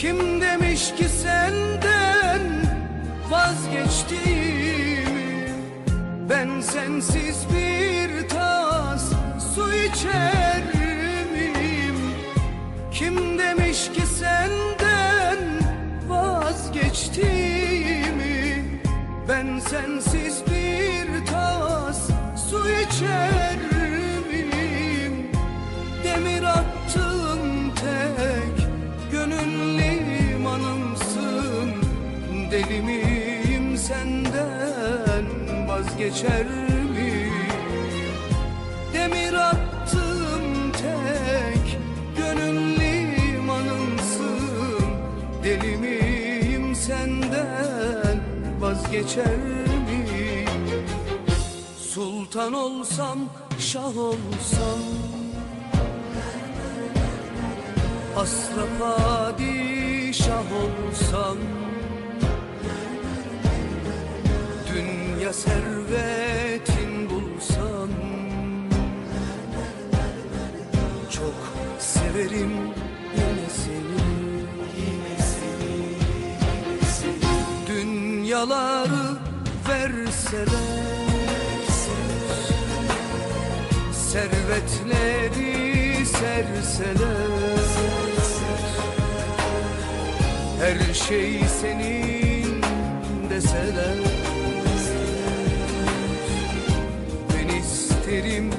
Kim demiş ki senden vazgeçtiğimi? Ben sensiz bir tas su içer miyim? Kim demiş ki senden vazgeçtiğimi? Ben sensiz bir tas su içer miyim? Demir senden vazgeçer miyim Demir attığım tek gönül limanımsın. Deli miyim senden vazgeçer miyim Sultan olsam şah olsam Asla padişah olsam Dünya servetin bulsam Çok severim yine seni. Yine seni, yine seni. Dünyaları verseler. Servetleri serseler. Her şey senin deseler isterim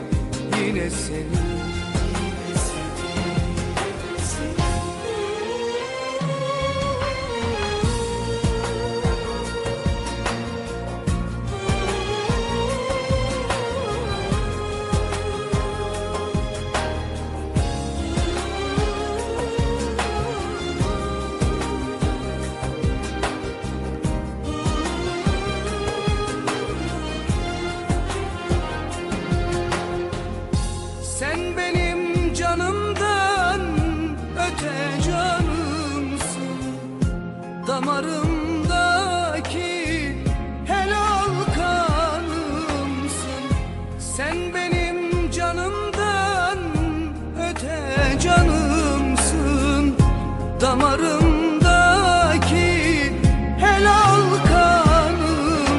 yine seni Damarımdaki helal kanımsın. Sen benim canımdan öte canımsın. Damarımdaki helal kanımsın.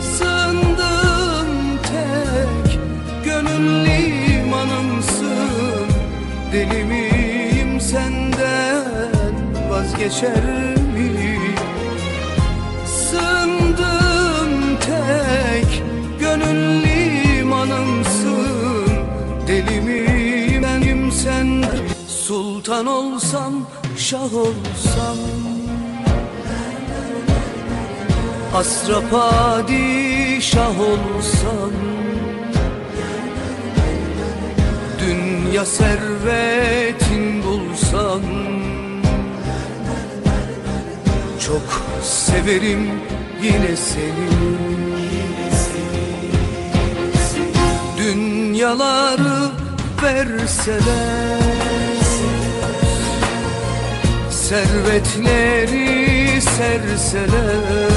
Sığındığım tek gönül limanımsın. Deli senden vazgeçer miyim Sığındığım tek gönül limanımsın. Deli miyim benim senden Sultan olsam şah olsam. Asra padişah olsam. Dünya servetin bulsam Çok severim yine seni. Dünyaları verseler Servetleri serseler.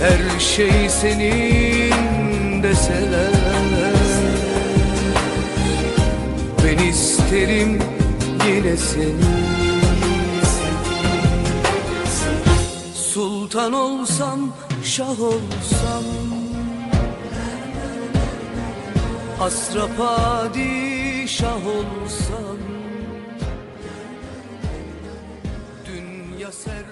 Her şey senin deseler. Ben isterim yine seni Sultan olsam, şah olsam. Asra padişah olsam. Dünya ser